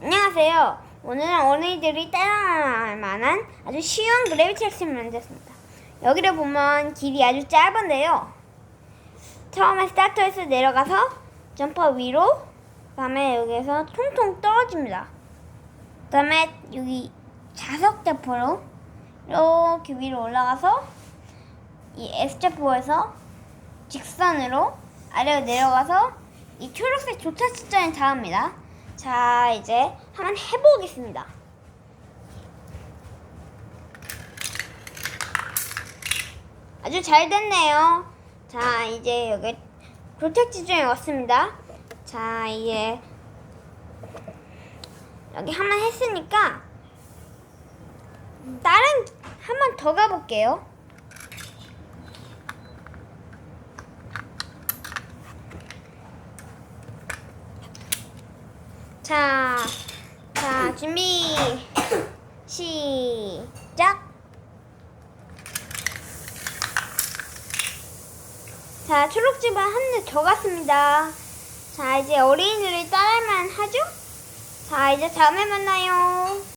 안녕하세요. 오늘은 어린이들이 따라할 만한 아주 쉬운 그래비티 엑스를 만들었습니다. 여기를 보면 길이 아주 짧은데요. 처음에 스타트에서 내려가서 점퍼 위로, 그 다음에 여기에서 통통 떨어집니다. 그 다음에 여기 자석 대포로 이렇게 위로 올라가서 이 S자포에서 직선으로 아래로 내려가서 이 초록색 조차 시점에 닿습니다. 자, 이제 한번 해보겠습니다. 아주 잘 됐네요. 자, 이제 여기 프로텍 지점에 왔습니다. 자, 이제 여기 한 번 했으니까 다른 한 번 더 가볼게요. 자, 자, 준비, 시작. 자, 초록집은 한대더 갔습니다. 자, 이제 어린이들이 따라만 하죠? 자, 이제 다음에 만나요.